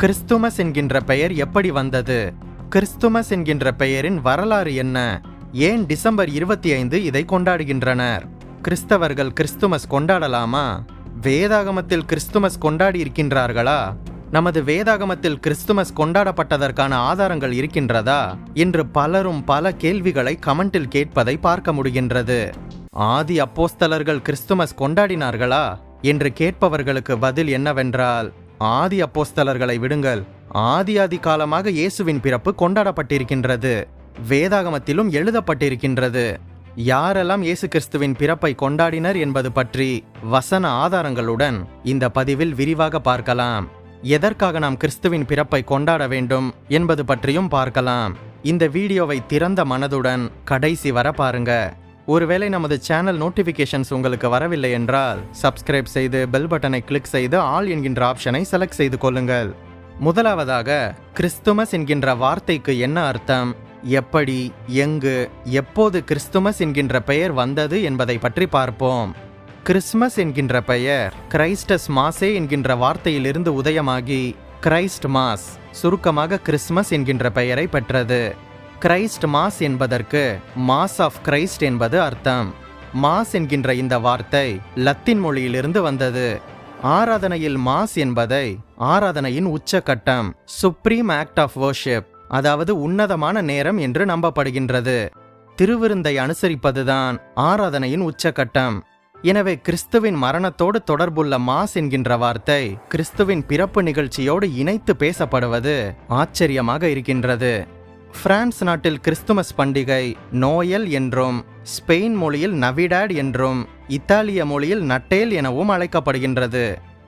Christmas என்கின்ற பெயர் எப்படி வந்தது? கிறிஸ்துமஸ் என்கின்ற பெயரின் வரலாறு என்ன? ஏன் டிசம்பர் இருபத்தி ஐந்து இதை கொண்டாடுகின்றனர்? கிறிஸ்தவர்கள் கிறிஸ்துமஸ் கொண்டாடலாமா? வேதாகமத்தில் கிறிஸ்துமஸ் கொண்டாடி இருக்கின்றார்களா நமது வேதாகமத்தில் கிறிஸ்துமஸ் கொண்டாடப்பட்டதற்கான ஆதாரங்கள் இருக்கின்றதா? என்று பலரும் பல கேள்விகளை கமெண்டில் கேட்பதை பார்க்க முடிகின்றது. ஆதி அப்போஸ்தலர்கள் கிறிஸ்துமஸ் கொண்டாடினார்களா? என்று கேட்பவர்களுக்கு பதில் என்னவென்றால் ஆதி அப்போஸ்தலர்களை விடுங்கள். ஆதி ஆதி காலமாக இயேசுவின் பிறப்பு கொண்டாடப்பட்டிருக்கின்றது. வேதாகமத்திலும் எழுதப்பட்டிருக்கின்றது. யாரெல்லாம் இயேசு கிறிஸ்துவின் பிறப்பை கொண்டாடினர் என்பது பற்றி வசன ஆதாரங்களுடன் இந்த பதிவில் விரிவாக பார்க்கலாம். எதற்காக நாம் கிறிஸ்துவின் பிறப்பை கொண்டாட வேண்டும் என்பது பற்றியும் பார்க்கலாம். இந்த வீடியோவை திறந்த மனதுடன் கடைசி வர பாருங்க. ஒருவேளை நமது சேனல் நோட்டிஃபிகேஷன்ஸ் உங்களுக்கு வரவில்லை என்றால் சப்ஸ்கிரைப் செய்து பெல் பட்டனை கிளிக் செய்து ஆல் என்கின்ற ஆப்ஷனை செலக்ட் செய்து கொள்ளுங்கள். முதலாவதாக கிறிஸ்துமஸ் என்கின்ற வார்த்தைக்கு என்ன அர்த்தம்? எப்படி எங்கு எப்போது கிறிஸ்துமஸ் என்கின்ற பெயர் வந்தது என்பதை பற்றி பார்ப்போம். கிறிஸ்மஸ் என்கின்ற பெயர் கிரைஸ்டஸ் மாசே என்கின்ற வார்த்தையிலிருந்து உதயமாகி கிரைஸ்ட் மாஸ் சுருக்கமாக கிறிஸ்மஸ் என்கின்ற பெயரை பெற்றது. கிரைஸ்ட் மாஸ் என்பதற்கு மாஸ் ஆஃப் கிரைஸ்ட் என்பது அர்த்தம். மாஸ் என்கின்ற இந்த வார்த்தை லத்தீன் மொழியிலிருந்து வந்தது. ஆராதனையில் மாஸ் என்பதை ஆராதனையின் உச்சக்கட்டம் சுப்ரீம் ஆக்ட் ஆஃப் வர்ஷிப் அதாவது உன்னதமான நேரம் என்று நம்பப்படுகின்றது. திருவிருந்தை அனுசரிப்பதுதான் ஆராதனையின் உச்சக்கட்டம் எனவே கிறிஸ்துவின் மரணத்தோடு தொடர்புள்ள மாஸ் என்கின்ற வார்த்தை கிறிஸ்துவின் பிறப்பு நிகழ்ச்சியோடு இணைத்து பேசப்படுவது ஆச்சரியமாக இருக்கின்றது. பிரான்ஸ் நாட்டில் கிறிஸ்துமஸ் பண்டிகை நோயல் என்றும் ஸ்பெயின் மொழியில் நவிடாட் என்றும் இத்தாலிய மொழியில் நட்டேல் எனவும் அழைக்கப்படுகின்றது.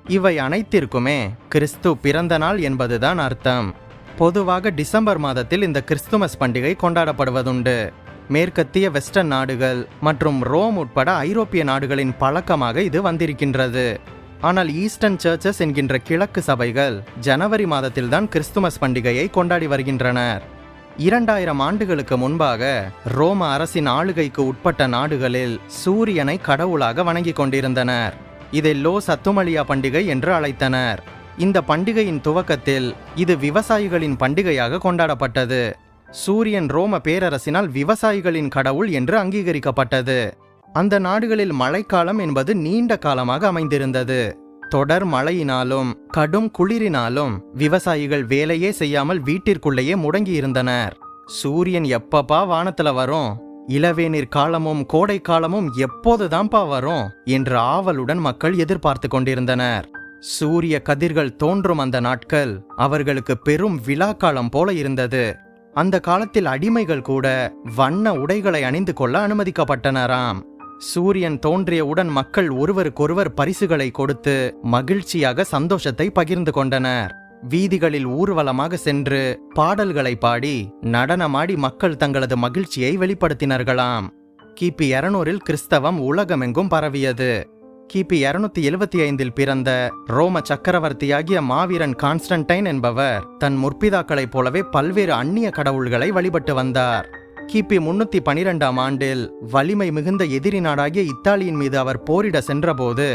இவை அனைத்திற்குமே கிறிஸ்து பிறந்த நாள் என்பதுதான் அர்த்தம். பொதுவாக டிசம்பர் மாதத்தில் இந்த கிறிஸ்துமஸ் பண்டிகை கொண்டாடப்படுவதுண்டு. மேற்கத்திய வெஸ்டர்ன் நாடுகள் மற்றும் ரோம் உட்பட ஐரோப்பிய நாடுகளின் பழக்கமாக இது வந்திருக்கின்றது. ஆனால் ஈஸ்டர்ன் சர்ச்சஸ் என்கின்ற கிழக்கு சபைகள் ஜனவரி மாதத்தில்தான் கிறிஸ்துமஸ் பண்டிகையை கொண்டாடி வருகின்றனர். இரண்டாயிரம் ஆண்டுகளுக்கு முன்பாக ரோம அரசின் ஆளுகைக்கு உட்பட்ட நாடுகளில் சூரியனை கடவுளாக வணங்கிக் கொண்டிருந்தனர். இதை லோ சத்துமலியா பண்டிகை என்று அழைத்தனர். இந்த பண்டிகையின் துவக்கத்தில் இது விவசாயிகளின் பண்டிகையாக கொண்டாடப்பட்டது. சூரியன் ரோம பேரரசினால் விவசாயிகளின் கடவுள் என்று அங்கீகரிக்கப்பட்டது. அந்த நாடுகளில் மழைக்காலம் என்பது நீண்ட காலமாக அமைந்திருந்தது. தொடர் மழையினாலும் கடும் குளிரினாலும் விவசாயிகள் வேலையே செய்யாமல் வீட்டிற்குள்ளேயே முடங்கியிருந்தனர். சூரியன் எப்பப்பா வானத்துல வரும்? இளவேநீர் காலமும் கோடை காலமும் எப்போதுதான்ப்பா வரும்? என்று ஆவலுடன் மக்கள் எதிர்பார்த்து கொண்டிருந்தனர். சூரிய கதிர்கள் தோன்றும் அந்த நாட்கள் அவர்களுக்கு பெரும் விழாக்காலம் போல இருந்தது. அந்த காலத்தில் அடிமைகள் கூட வண்ண உடைகளை அணிந்து கொள்ள அனுமதிக்கப்பட்டனராம். சூரியன் தோன்றியவுடன் மக்கள் ஒருவருக்கொருவர் பரிசுகளை கொடுத்து மகிழ்ச்சியாக சந்தோஷத்தை பகிர்ந்து கொண்டனர். வீதிகளில் ஊர்வலமாக சென்று பாடல்களை பாடி நடனமாடி மக்கள் தங்களது மகிழ்ச்சியை வெளிப்படுத்தினர்களாம். கிபி இருநூறில் கிறிஸ்தவம் உலகமெங்கும் பரவியது. கிபி இருநூத்தி எழுவத்தி ஐந்தில் பிறந்த ரோம சக்கரவர்த்தியாகிய மாவீரன் கான்ஸ்டன்டைன் என்பவர் தன் முற்பிதாக்களைப் போலவே பல்வேறு அந்நிய கடவுள்களை வழிபட்டு வந்தார். கிபி முன்னூத்தி பனிரெண்டாம் ஆண்டில் வலிமை மிகுந்த எதிரி நாடாகிய இத்தாலியின் மீது அவர் போரிட சென்றபோது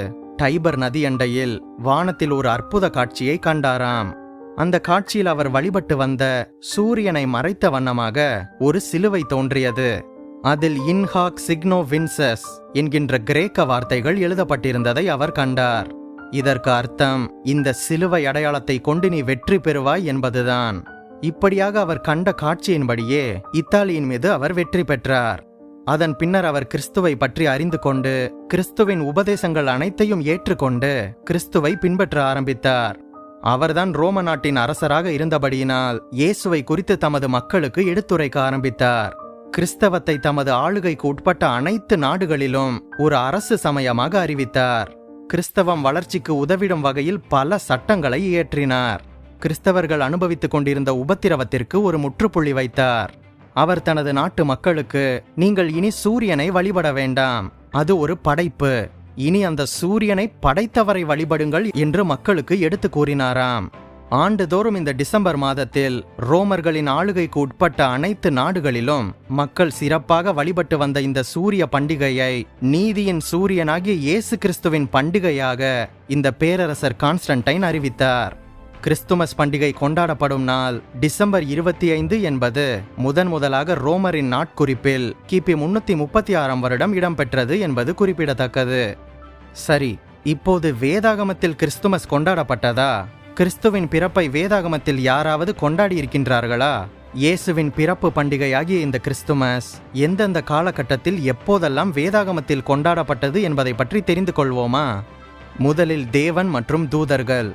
டைபர் நதி அண்டையில் வானத்தில் ஒரு அற்புத காட்சியை கண்டாராம். அந்த காட்சியில் அவர் வழிபட்டு வந்த சூரியனை மறைத்த வண்ணமாக ஒரு சிலுவை தோன்றியது. அதில் இன்ஹாக் சிக்னோ வின்சஸ் என்கின்ற கிரேக்க வார்த்தைகள் எழுதப்பட்டிருந்ததை அவர் கண்டார். இதற்கு அர்த்தம் இந்த சிலுவை அடையாளத்தை கொண்டு நீ வெற்றி பெறுவாய் என்பதுதான். இப்படியாக அவர் கண்ட காட்சியின்படியே இத்தாலியின் மீது அவர் வெற்றி பெற்றார். அதன் பின்னர் அவர் கிறிஸ்துவை பற்றி அறிந்து கொண்டு கிறிஸ்துவின் உபதேசங்கள் அனைத்தையும் ஏற்றுக்கொண்டு கிறிஸ்துவை பின்பற்ற ஆரம்பித்தார். அவர்தான் ரோம நாட்டின் அரசராக இருந்தபடியினால் இயேசுவை குறித்து தமது மக்களுக்கு எடுத்துரைக்க ஆரம்பித்தார். கிறிஸ்தவத்தை தமது ஆளுகைக்கு உட்பட்ட அனைத்து நாடுகளிலும் ஒரு அரசு சமயமாக அறிவித்தார். கிறிஸ்தவம் வளர்ச்சிக்கு உதவிடும் வகையில் பல சட்டங்களை இயற்றினார். கிறிஸ்தவர்கள் அனுபவித்துக் கொண்டிருந்த உபத்திரவத்திற்கு ஒரு முற்றுப்புள்ளி வைத்தார். அவர் தனது நாட்டு மக்களுக்கு நீங்கள் இனி சூரியனை வழிபட வேண்டாம். அது ஒரு படைப்பு. இனி அந்த சூரியனை படைத்தவரை வழிபடுங்கள் என்று மக்களுக்கு எடுத்து கூறினாராம். ஆண்டுதோறும் இந்த டிசம்பர் மாதத்தில் ரோமர்களின் ஆளுகைக்கு உட்பட்ட அனைத்து நாடுகளிலும் மக்கள் சிறப்பாக வழிபட்டு வந்த இந்த சூரிய பண்டிகையை நீதியின் சூரியனாகிய இயேசு கிறிஸ்துவின் பண்டிகையாக இந்த பேரரசர் கான்ஸ்டன்டைன் அறிவித்தார். கிறிஸ்துமஸ் பண்டிகை கொண்டாடப்படும் நாள் டிசம்பர் இருபத்தி ஐந்து என்பது முதன் முதலாக ரோமரின் நாட்குறிப்பில் கிபி முன்னூத்தி முப்பத்தி ஆறாம் வருடம் இடம்பெற்றது என்பது குறிப்பிடத்தக்கது. சரி இப்போது வேதாகமத்தில் கிறிஸ்துமஸ் கொண்டாடப்பட்டதா? கிறிஸ்துவின் பிறப்பை வேதாகமத்தில் யாராவது கொண்டாடி இருக்கின்றார்களா இயேசுவின் பிறப்பு பண்டிகையாகிய இந்த கிறிஸ்துமஸ் எந்தெந்த காலகட்டத்தில் எப்போதெல்லாம் வேதாகமத்தில் கொண்டாடப்பட்டது என்பதை பற்றி தெரிந்து கொள்வோமா? முதலில் தேவன் மற்றும் தூதர்கள்.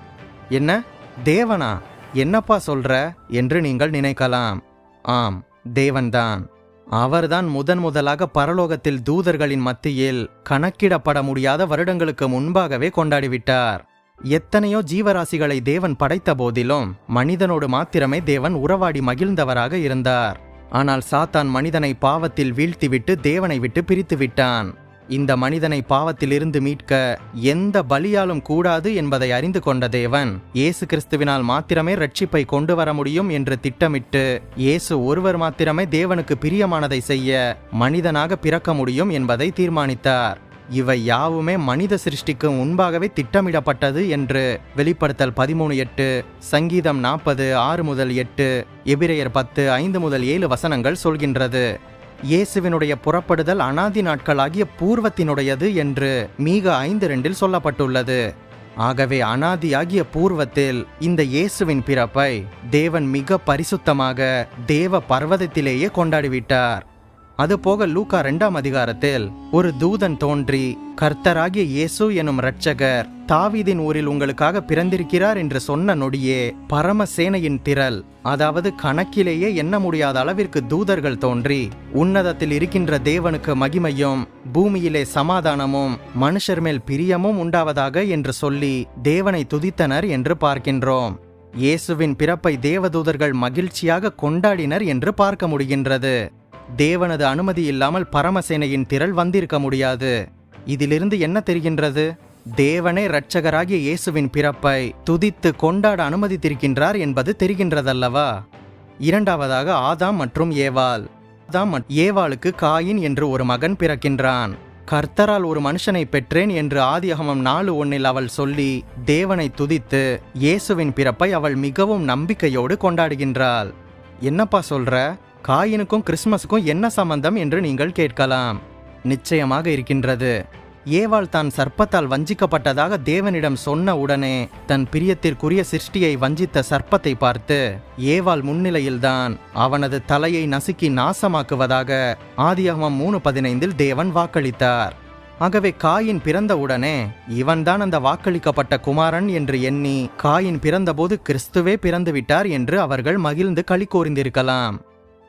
என்ன? தேவனா என்னப்பா சொல்ற என்று நீங்கள் நினைக்கலாம். ஆம் தேவன்தான். அவர்தான் முதன் முதலாக பரலோகத்தில் தூதர்களின் மத்தியில் கணக்கிடப்பட முடியாத வருடங்களுக்கு முன்பாகவே கொண்டாடிவிட்டார். எத்தனையோ ஜீவராசிகளை தேவன் படைத்த போதிலும் மனிதனோடு மாத்திரமே தேவன் உறவாடி மகிழ்ந்தவராக இருந்தார். ஆனால் சாத்தான் மனிதனை பாவத்தில் வீழ்த்திவிட்டு தேவனை விட்டு பிரித்து விட்டான் இந்த மனிதனை பாவத்திலிருந்து மீட்க எந்த பலியாலும் கூடாது என்பதை அறிந்து கொண்ட தேவன் இயேசு கிறிஸ்துவினால் மாத்திரமே ரட்சிப்பை கொண்டு வர முடியும் என்று திட்டமிட்டு இயேசு ஒருவர் மாத்திரமே தேவனுக்கு பிரியமானதை செய்ய மனிதனாக பிறக்க முடியும் என்பதை தீர்மானித்தார். இவை யாவுமே மனித சிருஷ்டிக்கு முன்பாகவே திட்டமிடப்பட்டது என்று வெளிப்படுத்தல் பதிமூணு எட்டு சங்கீதம் நாற்பது ஆறு முதல் எட்டு எபிரேயர் பத்து ஐந்து முதல் ஏழு வசனங்கள் சொல்கின்றது. இயேசுவினுடைய புறப்படுதல் அனாதி நாட்களாகிய பூர்வத்தினுடையது என்று மீக ஐந்து ரெண்டில் சொல்லப்பட்டுள்ளது. ஆகவே அனாதியாகிய பூர்வத்தில் இந்த இயேசுவின் பிறப்பை தேவன் மிக பரிசுத்தமாக தேவ பர்வதத்திலேயே கொண்டாடிவிட்டார். அதுபோக லூக்கா ரெண்டாம் அதிகாரத்தில் ஒரு தூதன் தோன்றி கர்த்தராகிய இயேசு எனும் இரட்சகர் தாவீதின் ஊரில் உங்களுக்காக பிறந்திருக்கிறார் என்று சொன்ன நொடியே பரமசேனையின் திரள் அதாவது கணக்கிலேயே எண்ண முடியாத அளவிற்கு தூதர்கள் தோன்றி உன்னதத்தில் இருக்கின்ற தேவனுக்கு மகிமையும் பூமியிலே சமாதானமும் மனுஷர் மேல் பிரியமும் உண்டாவதாக என்று சொல்லி தேவனை துதித்தனர் என்று பார்க்கின்றோம். இயேசுவின் பிறப்பை தேவதூதர்கள் மகிழ்ச்சியாக கொண்டாடினர் என்று பார்க்க முடிகின்றது. தேவனது அனுமதி இல்லாமல் பரமசேனையின் திரள் வந்திருக்க முடியாது. இதிலிருந்து என்ன தெரிகின்றது? தேவனே இரட்சகராகிய இயேசுவின் பிறப்பை துதித்து கொண்டாட அனுமதித்திருக்கின்றார் என்பது தெரிகின்றதல்லவா? இரண்டாவதாக ஆதாம் மற்றும் ஏவாள். ஆதாம் ஏவாளுக்கு காயின் என்று ஒரு மகன் பிறக்கின்றான். கர்த்தரால் ஒரு மனுஷனை பெற்றேன் என்று ஆதியகமம் நாலு ஒன்னில் அவள் சொல்லி தேவனை துதித்து இயேசுவின் பிறப்பை அவள் மிகவும் நம்பிக்கையோடு கொண்டாடுகின்றாள். என்னப்பா சொல்ற? காயினுக்கும் கிறிஸ்மஸுக்கும் என்ன சம்பந்தம் என்று நீங்கள் கேட்கலாம். நிச்சயமாக இருக்கின்றது. ஏவாள் தான் சர்ப்பத்தால் வஞ்சிக்கப்பட்டதாக தேவனிடம் சொன்ன உடனே தன் பிரியத்திற்குரிய சிருஷ்டியை வஞ்சித்த சர்ப்பத்தை பார்த்து ஏவாள் முன்னிலையில்தான் அவனது தலையை நசுக்கி நாசமாக்குவதாக ஆதியாகமம் மூணு பதினைந்தில் தேவன் வாக்களித்தார். ஆகவே காயின் பிறந்தவுடனே இவன்தான் அந்த வாக்களிக்கப்பட்ட குமாரன் என்று எண்ணி காயின் பிறந்தபோது கிறிஸ்துவே பிறந்துவிட்டார் என்று அவர்கள் மகிழ்ந்து களி கூர்ந்திருக்கலாம்.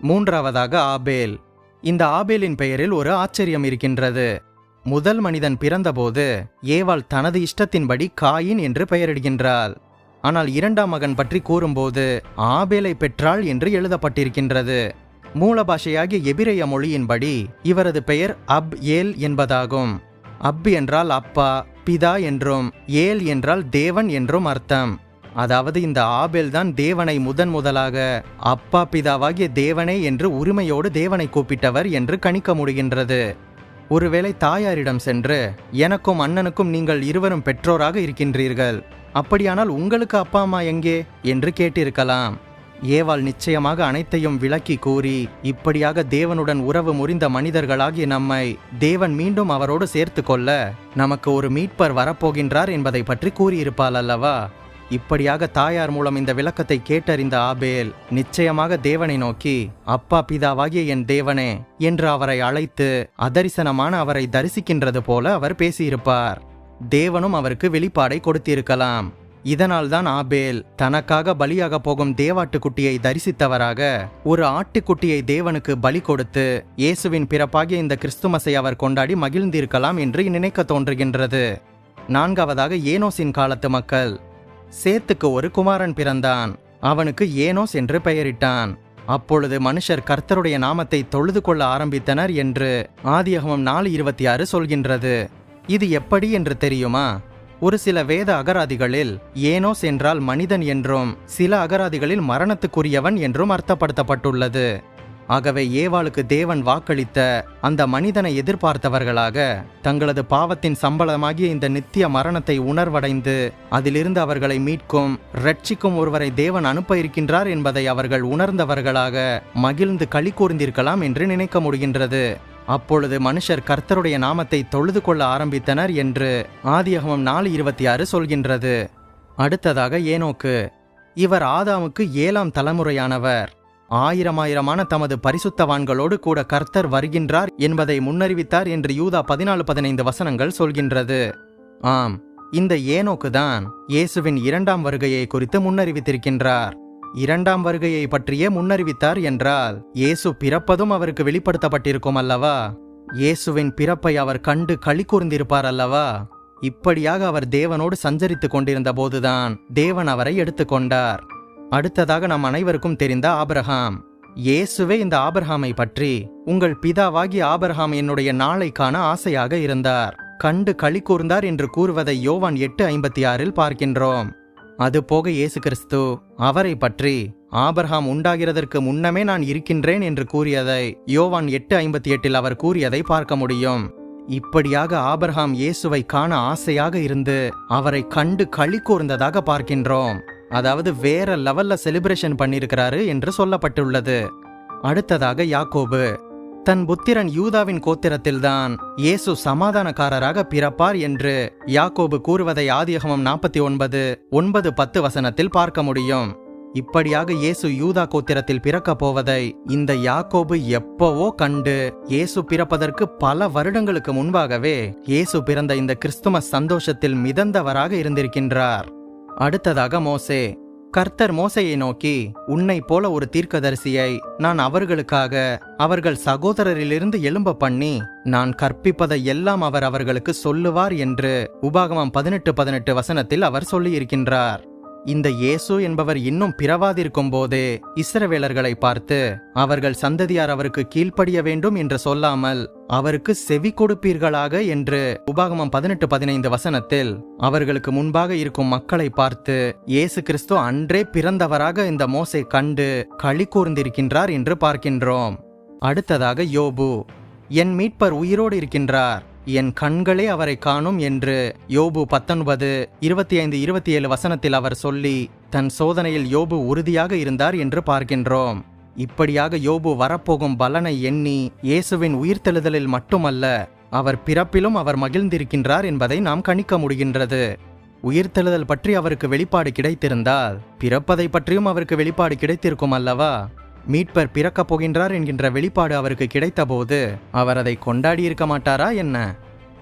மூன்றாவதாக ஆபேல். இந்த ஆபேலின் பெயரில் ஒரு ஆச்சரியம் இருக்கின்றது. முதல் மனிதன் பிறந்தபோது ஏவாள் தனது இஷ்டத்தின்படி காயின் என்று பெயரிடுகின்றாள். ஆனால் இரண்டாம் மகன் பற்றி கூறும்போது ஆபேலை பெற்றாள் என்று எழுதப்பட்டிருக்கின்றது. மூல பாஷையாகிய எபிரேய மொழியின்படி இவரது பெயர் அப் ஏல் என்பதாகும். அப் என்றால் அப்பா பிதா என்றும் ஏல் என்றால் தேவன் என்றும் அர்த்தம். அதாவது இந்த ஆபேல் தான் தேவனை முதன் முதலாக அப்பா பிதாவாகிய தேவனே என்று உரிமையோடு தேவனை கூப்பிட்டவர் என்று கணிக்க முடிகின்றது. ஒருவேளை தாயாரிடம் சென்று எனக்கும் அண்ணனுக்கும் நீங்கள் இருவரும் பெற்றோராக இருக்கின்றீர்கள். அப்படியானால் உங்களுக்கு அப்பா அம்மா எங்கே? என்று கேட்டிருக்கலாம். ஏவாள் நிச்சயமாக அனைத்தையும் விளக்கி கூறி இப்படியாக தேவனுடன் உறவு முறிந்த மனிதர்களாகிய நம்மை தேவன் மீண்டும் அவரோடு சேர்த்து கொள்ள நமக்கு ஒரு மீட்பர் வரப்போகின்றார் என்பதை பற்றி கூறியிருப்பாள் அல்லவா? இப்படியாக தாயார் மூலம் இந்த விளக்கத்தை கேட்டறிந்த ஆபேல் நிச்சயமாக தேவனை நோக்கி அப்பா பிதாவாகிய என் தேவனே என்று அவரை அழைத்து அதரிசனமான அவரை தரிசிக்கின்றது போல அவர் பேசியிருப்பார். தேவனும் அவருக்கு வெளிப்பாடை கொடுத்திருக்கலாம். இதனால்தான் ஆபேல் தனக்காக பலியாக போகும் தேவாட்டுக்குட்டியை தரிசித்தவராக ஒரு ஆட்டுக்குட்டியை தேவனுக்கு பலி கொடுத்து இயேசுவின் பிறப்பாகிய இந்த கிறிஸ்துமஸை அவர் கொண்டாடி மகிழ்ந்திருக்கலாம் என்று நினைக்க தோன்றுகின்றது. நான்காவதாக ஏனோசின் காலத்து மக்கள் சேத்துக்கு ஒரு குமாரன் பிறந்தான். அவனுக்கு ஏனோஸ் என்று பெயரிட்டான். அப்பொழுது மனுஷர் கர்த்தருடைய நாமத்தை தொழுது கொள்ள ஆரம்பித்தனர் என்று ஆதியகமம் நாலு இருபத்தி ஆறு சொல்கின்றது. இது எப்படி என்று தெரியுமா? ஒரு சில வேத அகராதிகளில் ஏனோஸ் என்றால் மனிதன் என்றும் சில அகராதிகளில் மரணத்துக்குரியவன் என்றும் அர்த்தப்படுத்தப்பட்டுள்ளது. ஆகவே ஏவாளுக்கு தேவன் வாக்களித்த அந்த மனிதனை எதிர்பார்த்தவர்களாக தங்களது பாவத்தின் சம்பளமாகிய இந்த நித்திய மரணத்தை உணர்வடைந்து அதிலிருந்து அவர்களை மீட்கும் ரட்சிக்கும் ஒருவரை தேவன் அனுப்ப இருக்கின்றார் என்பதை அவர்கள் உணர்ந்தவர்களாக மகிழ்ந்து களி கூர்ந்திருக்கலாம் என்று நினைக்க முடிகின்றது. அப்பொழுது மனுஷர் கர்த்தருடைய நாமத்தை தொழுது கொள்ள ஆரம்பித்தனர் என்று ஆதியகமம் நாலு இருபத்தி ஆறு சொல்கின்றது. அடுத்ததாக ஏனோக்கு இவர் ஆதாமுக்கு ஏழாம் தலைமுறையானவர். ஆயிரமாயிரமான தமது பரிசுத்தவான்களோடு கூட கர்த்தர் வருகின்றார் என்பதை முன்னறிவித்தார் என்று யூதா பதினாலு பதினைந்து வசனங்கள் சொல்கின்றது. ஆம் இந்த ஏனோக்கு தான் இயேசுவின் இரண்டாம் வருகையை குறித்து முன்னறிவித்திருக்கின்றார். இரண்டாம் வருகையை பற்றியே முன்னறிவித்தார் என்றால் இயேசு பிறப்பதும் அவருக்கு வெளிப்படுத்தப்பட்டிருக்கும் அல்லவா? இயேசுவின் பிறப்பை அவர் கண்டு களி கூர்ந்திருப்பார் அல்லவா? இப்படியாக அவர் தேவனோடு சஞ்சரித்துக் கொண்டிருந்த போதுதான் தேவன் அவரை எடுத்துக்கொண்டார். அடுத்ததாக நம் அனைவருக்கும் தெரிந்த ஆபரஹாம் இயேசுவே இந்த ஆபிரகாமை பற்றி உங்கள் பிதாவாகி ஆபிரகாம் என்னுடைய நாளை காண ஆசையாக இருந்தார். கண்டு களி கூர்ந்தார் என்று கூறுவதை யோவான் எட்டு ஐம்பத்தி ஆறில் பார்க்கின்றோம். அதுபோக இயேசு கிறிஸ்து அவரை பற்றி ஆபர்ஹாம் உண்டாகிறதற்கு முன்னமே நான் இருக்கின்றேன் என்று கூறியதை யோவான் எட்டு ஐம்பத்தி எட்டில் அவர் கூறியதை பார்க்க முடியும். இப்படியாக ஆபர்ஹாம் இயேசுவை காண ஆசையாக இருந்து அவரை கண்டு களி கூர்ந்ததாக பார்க்கின்றோம். அதாவது வேற லெவல்ல செலிப்ரேஷன் பண்ணியிருக்கிறாரு என்று சொல்லப்பட்டுள்ளது. அடுத்ததாக யாக்கோபு தன் புத்திரன் யூதாவின் கோத்திரத்தில்தான் இயேசு சமாதானக்காரராக பிறப்பார் என்று யாக்கோபு கூறுவதை ஆதியகமம் நாற்பத்தி ஒன்பது ஒன்பது பத்து வசனத்தில் பார்க்க முடியும். இப்படியாக இயேசு யூதா கோத்திரத்தில் பிறக்கப் போவதை இந்த யாக்கோபு எப்பவோ கண்டு இயேசு பிறப்பதற்கு பல வருடங்களுக்கு முன்பாகவே இயேசு பிறந்த இந்த கிறிஸ்துமஸ் சந்தோஷத்தில் மிதந்தவராக இருந்திருக்கின்றார். அடுத்ததாக மோசே கர்த்தர் மோசையை நோக்கி உன்னை போல ஒரு தீர்க்கதரிசியை நான் அவர்களுக்காக அவர்கள் சகோதரரிலிருந்து எழும்ப பண்ணி நான் கற்பிப்பதை எல்லாம் அவர் அவர்களுக்கு சொல்லுவார் என்று உபாகமம் பதினெட்டு பதினெட்டு வசனத்தில் அவர் சொல்லியிருக்கின்றார். இந்த இயேசு என்பவர் இன்னும் பிறவாதிருக்கும் போதே இஸ்ரவேலர்களை பார்த்து அவர்கள் சந்ததியார் அவருக்கு கீழ்ப்படிய வேண்டும் என்று சொல்லாமல் அவருக்கு செவி கொடுப்பீர்களாக? என்று உபாகமம் பதினெட்டு பதினைந்து வசனத்தில் அவர்களுக்கு முன்பாக இருக்கும் மக்களை பார்த்து இயேசு கிறிஸ்து அன்றே பிறந்தவராக இந்த மோசை கண்டு களி கூர்ந்திருக்கின்றார் என்று பார்க்கின்றோம். அடுத்ததாக யோபு என் மீட்பர் உயிரோடு இருக்கின்றார். என் கண்களே அவரை காணும் என்று யோபு பத்தொன்பது இருபத்தி ஐந்து இருபத்தி ஏழு வசனத்தில் அவர் சொல்லி தன் சோதனையில் யோபு உறுதியாக இருந்தார் என்று பார்க்கின்றோம். இப்படியாக யோபு வரப்போகும் பலனை எண்ணி இயேசுவின் உயிர்த்தெழுதலில் மட்டுமல்ல அவர் பிறப்பிலும் அவர் மகிழ்ந்திருக்கின்றார் என்பதை நாம் கணிக்க முடிகின்றது. உயிர்த்தெழுதல் பற்றி அவருக்கு வெளிப்பாடு கிடைத்திருந்தால் பிறப்பதை பற்றியும் அவருக்கு வெளிப்பாடு கிடைத்திருக்கும் அல்லவா? மீட்பர் பிறக்கப் போகின்றார் என்கின்ற வெளிப்பாடு அவருக்கு கிடைத்தபோது அவர் அதை கொண்டாடி இருக்க மாட்டாரா என்ன?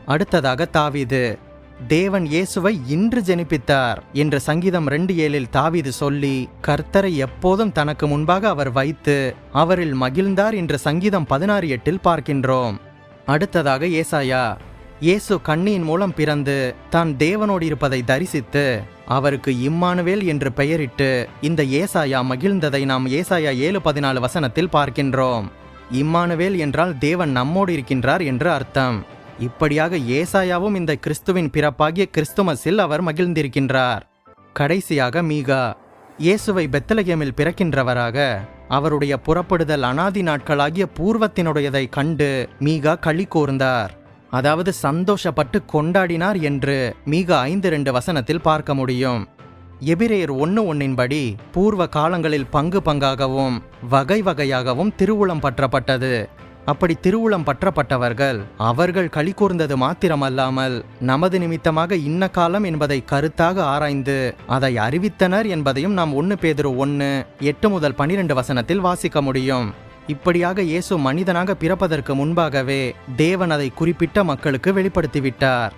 அடுத்ததாக தாவீது தேவன் இயேசுவை இன்று ஜெனிப்பித்தார் என்று சங்கீதம் ரெண்டு ஏழில் தாவீது சொல்லி கர்த்தரை எப்போதும் தனக்கு முன்பாக அவர் வைத்து அவரில் மகிழ்ந்தார் என்று சங்கீதம் பதினாறு எட்டில் பார்க்கின்றோம். அடுத்ததாக ஏசாயா இயேசு கண்ணியின் மூலம் பிறந்து தான் தேவனோடு இருப்பதை தரிசித்து அவருக்கு இம்மானுவேல் என்று பெயரிட்டு இந்த ஏசாயா மகிழ்ந்ததை நாம் ஏசாயா ஏழு பதினாலு வசனத்தில் பார்க்கின்றோம். இம்மானுவேல் என்றால் தேவன் நம்மோடு இருக்கின்றார் என்று அர்த்தம். இப்படியாக ஏசாயாவும் இந்த கிறிஸ்துவின் பிறப்பாகிய கிறிஸ்துமஸில் அவர் மகிழ்ந்திருக்கின்றார். கடைசியாக மீகா இயேசுவை பெத்தலகேமில் பிறக்கின்றவராக அவருடைய புறப்படுதல் அனாதி நாட்களாகிய பூர்வத்தினுடையதை கண்டு மீகா களி கூர்ந்தார். அதாவது சந்தோஷப்பட்டு கொண்டாடினார் என்று மிக ஐந்து ரெண்டு வசனத்தில் பார்க்க முடியும். எபிரேயர் ஒன்று ஒன்னின்படி பூர்வ காலங்களில் பங்கு பங்காகவும் வகை வகையாகவும் திருவுளம் பற்றப்பட்டது. அப்படி திருவுளம் பற்றப்பட்டவர்கள் அவர்கள் களி கூர்ந்தது மாத்திரமல்லாமல் நமது நிமித்தமாக இன்ன காலம் என்பதை கருத்தாக ஆராய்ந்து அதை அறிவித்தனர் என்பதையும் நாம் ஒன்று பேதிரு ஒன்று எட்டு முதல் பனிரெண்டு வசனத்தில் வாசிக்க முடியும். இப்படியாக இயேசு மனிதனாக பிறப்பதற்கு முன்பாகவே தேவன் அதை குறிப்பிட்ட மக்களுக்கு வெளிப்படுத்திவிட்டார்.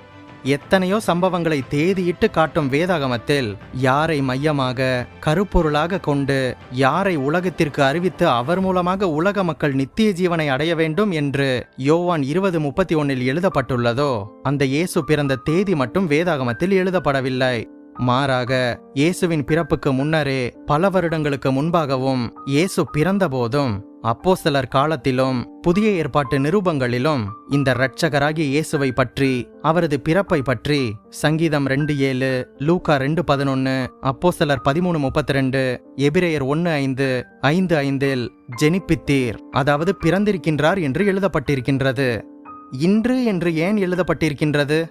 எத்தனையோ சம்பவங்களை தேதியிட்டு காட்டும் வேதாகமத்தில் யாரை மையமாக கருப்பொருளாக கொண்டு யாரை உலகத்திற்கு அறிவித்து அவர் மூலமாக உலக மக்கள் நித்திய ஜீவனை அடைய வேண்டும் என்று யோவான் இருபது முப்பத்தி ஒன்னில் எழுதப்பட்டுள்ளதோ அந்த இயேசு பிறந்த தேதி மட்டும் வேதாகமத்தில் எழுதப்படவில்லை. மாறாக இயேசுவின் பிறப்புக்கு முன்னரே பல வருடங்களுக்கு முன்பாகவும் இயேசு பிறந்தபோதும் அப்போஸ்தலர் காலத்திலும் புதிய ஏற்பாட்டு நிருபங்களிலும் இந்த இரட்சகராகிய இயேசுவை பற்றி அவரது பிறப்பை பற்றி சங்கீதம் ரெண்டு ஏழு லூக்கா ரெண்டு பதினொன்னு சிலர் பதிமூணு முப்பத்தி ரெண்டு எபிரேயர் ஒன்னு ஐந்து ஐந்து ஐந்தில் ஜெனிப்பித்தீர் அதாவது பிறந்திருக்கின்றார் என்று எழுதப்பட்டிருக்கின்றது. இன்று என்று ஏன் எழுதப்பட்டிருக்கின்றது?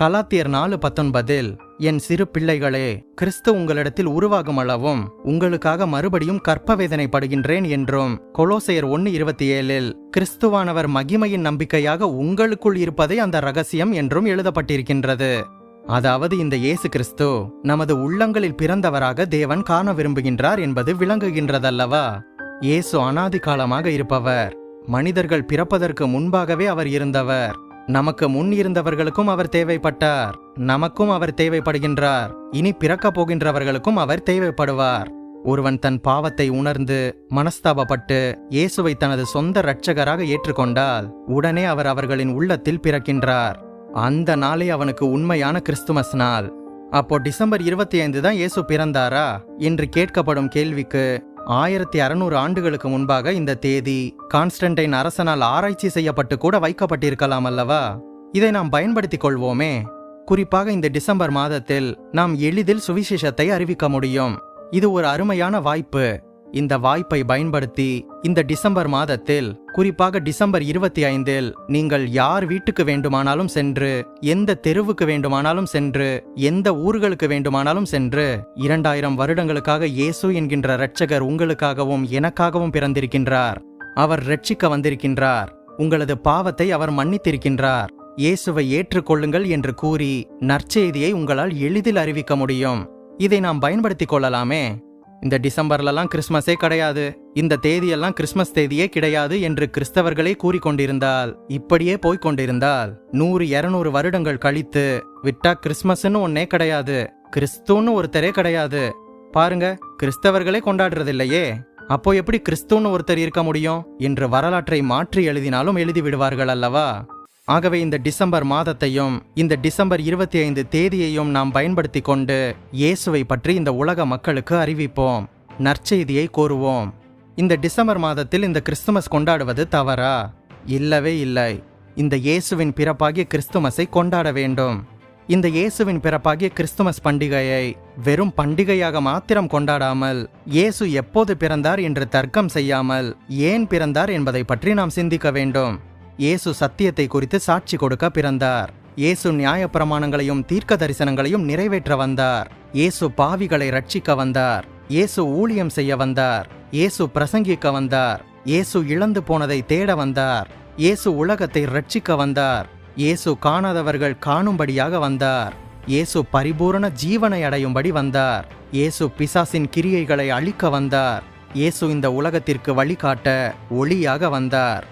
கலாத்தியர் நாலு பத்தொன்பதில் என் சிறு பிள்ளைகளே கிறிஸ்து உங்களிடத்தில் உருவாகும் அளவும் உங்களுக்காக மறுபடியும் கற்ப வேதனைப்படுகின்றேன் என்றும் கொலோசையர் ஒன்னு இருபத்தி ஏழில் கிறிஸ்துவானவர் மகிமையின் நம்பிக்கையாக உங்களுக்குள் இருப்பதே அந்த ரகசியம் என்றும் எழுதப்பட்டிருக்கின்றது. அதாவது இந்த இயேசு கிறிஸ்து நமது உள்ளங்களில் பிறந்தவராக தேவன் காண விரும்புகின்றார் என்பது விளங்குகின்றதல்லவா? இயேசு அனாதி காலமாக இருப்பவர் மனிதர்கள் பிறப்பதற்கு முன்பாகவே அவர் இருந்தவர் நமக்கு முன் இருந்தவர்களுக்கும் அவர் தேவைப்பட்டார். நமக்கும் அவர் தேவைப்படுகின்றார். இனி பிறக்கப் போகின்றவர்களுக்கும் அவர் தேவைப்படுவார். ஒருவன் தன் பாவத்தை உணர்ந்து மனஸ்தாபப்பட்டு இயேசுவை தனது சொந்த இரட்சகராக ஏற்றுக்கொண்டால் உடனே அவர் அவர்களின் உள்ளத்தில் பிறக்கின்றார். அந்த நாளே அவனுக்கு உண்மையான கிறிஸ்துமஸ் நாள். அப்போ டிசம்பர் இருபத்தி ஐந்து தான் இயேசு பிறந்தாரா? என்று கேட்கப்படும் கேள்விக்கு ஆயிரத்தி அறுநூறு ஆண்டுகளுக்கு முன்பாக இந்த தேதி கான்ஸ்டன்டைன் அரசனால் ஆராய்ச்சி செய்யப்பட்டு கூட வைக்கப்பட்டிருக்கலாம் அல்லவா? இதை நாம் பயன்படுத்திக் கொள்வோமே. குறிப்பாக இந்த டிசம்பர் மாதத்தில் நாம் எளிதில் சுவிசேஷத்தை அறிவிக்க முடியும். இது ஒரு அருமையான வாய்ப்பு. இந்த வாய்ப்பை பயன்படுத்தி இந்த டிசம்பர் மாதத்தில் குறிப்பாக டிசம்பர் இருபத்தி ஐந்தில் நீங்கள் யார் வீட்டுக்கு வேண்டுமானாலும் சென்று எந்த தெருவுக்கு வேண்டுமானாலும் சென்று எந்த ஊர்களுக்கு வேண்டுமானாலும் சென்று இரண்டாயிரம் வருடங்களுக்காக இயேசு என்கின்ற இரட்சகர் உங்களுக்காகவும் எனக்காகவும் பிறந்திருக்கின்றார். அவர் ரட்சிக்க வந்திருக்கின்றார். உங்களது பாவத்தை அவர் மன்னித்திருக்கின்றார். இயேசுவை ஏற்றுக்கொள்ளுங்கள் என்று கூறி நற்செய்தியை உங்களால் எளிதில் அறிவிக்க முடியும். இதை நாம் பயன்படுத்திக் கொள்ளலாமே. இந்த டிசம்பர்லலாம் கிறிஸ்மஸே கிடையாது. இந்த தேதியெல்லாம் கிறிஸ்மஸ் தேதியே கிடையாது என்று கிறிஸ்தவர்களே கூறிக்கொண்டிருந்தால் இப்படியே போய்க் கொண்டிருந்தால் நூறு இருநூறு வருடங்கள் கழித்து விட்டா கிறிஸ்மஸ்ன்னு ஒன்னே கிடையாது. கிறிஸ்துன்னு ஒருத்தரே கிடையாது. பாருங்க கிறிஸ்தவர்களே கொண்டாடுறதில்லையே. அப்போ எப்படி கிறிஸ்துன்னு ஒருத்தர் இருக்க முடியும்? என்று வரலாற்றை மாற்றி எழுதினாலும் எழுதி விடுவார்கள் அல்லவா? ஆகவே இந்த டிசம்பர் மாதத்தையும் இந்த டிசம்பர் இருபத்தி ஐந்து தேதியையும் நாம் பயன்படுத்தி கொண்டு இயேசுவை பற்றி இந்த உலக மக்களுக்கு அறிவிப்போம் நற்செய்தியை கூறுவோம். இந்த டிசம்பர் மாதத்தில் இந்த கிறிஸ்துமஸ் கொண்டாடுவது தவறா? இல்லவே இல்லை. இந்த இயேசுவின் பிறப்பாகிய கிறிஸ்துமஸை கொண்டாட வேண்டும். இந்த இயேசுவின் பிறப்பாகிய கிறிஸ்துமஸ் பண்டிகையை வெறும் பண்டிகையாக மாத்திரம் கொண்டாடாமல் இயேசு எப்போது பிறந்தார் என்று தர்க்கம் செய்யாமல் ஏன் பிறந்தார் என்பதை பற்றி நாம் சிந்திக்க வேண்டும். இயேசு சத்தியத்தை குறித்து சாட்சி கொடுக்க பிறந்தார். இயேசு நியாயப்பிரமாணங்களையும் தீர்க்க தரிசனங்களையும் நிறைவேற்ற வந்தார். இயேசு பாவிகளை ரட்சிக்க வந்தார். இயேசு ஊழியம் செய்ய வந்தார். இயேசு பிரசங்கிக்க வந்தார். இயேசு இழந்து போனதை தேட வந்தார். இயேசு உலகத்தை ரட்சிக்க வந்தார். இயேசு காணாதவர்கள் காணும்படியாக வந்தார். இயேசு பரிபூரண ஜீவனை அடையும்படி வந்தார். இயேசு பிசாசின் கிரியைகளை அழிக்க வந்தார். இயேசு இந்த உலகத்திற்கு வழிகாட்ட ஒளியாக வந்தார்.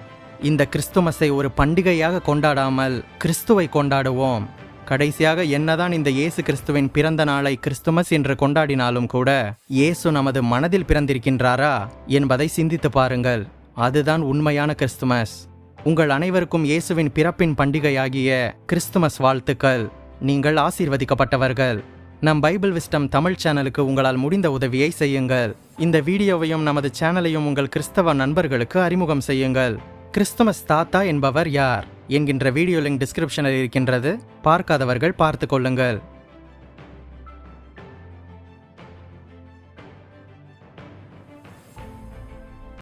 இந்த கிறிஸ்துமஸை ஒரு பண்டிகையாக கொண்டாடாமல் கிறிஸ்துவை கொண்டாடுவோம். கடைசியாக என்னதான் இந்த இயேசு கிறிஸ்துவின் பிறந்த நாளை கிறிஸ்துமஸ் என்று கொண்டாடினாலும் கூட இயேசு நமது மனதில் பிறந்திருக்கின்றாரா என்பதை சிந்தித்து பாருங்கள். அதுதான் உண்மையான கிறிஸ்துமஸ். உங்கள் அனைவருக்கும் இயேசுவின் பிறப்பின் பண்டிகையாகிய கிறிஸ்துமஸ் வாழ்த்துக்கள். நீங்கள் ஆசீர்வதிக்கப்பட்டவர்கள். நம் பைபிள் விஸ்டம் தமிழ் சேனலுக்கு உங்களால் முடிந்த உதவியை செய்யுங்கள். இந்த வீடியோவையும் நமது சேனலையும் உங்கள் கிறிஸ்தவ நண்பர்களுக்கு அறிமுகம் செய்யுங்கள். கிறிஸ்துமஸ் தாத்தா என்பவர் யார்? என்கின்ற வீடியோ லிங்க் டிஸ்கிரிப்ஷனில் இருக்கின்றது. பார்க்காதவர்கள் பார்த்து கொள்ளுங்கள்.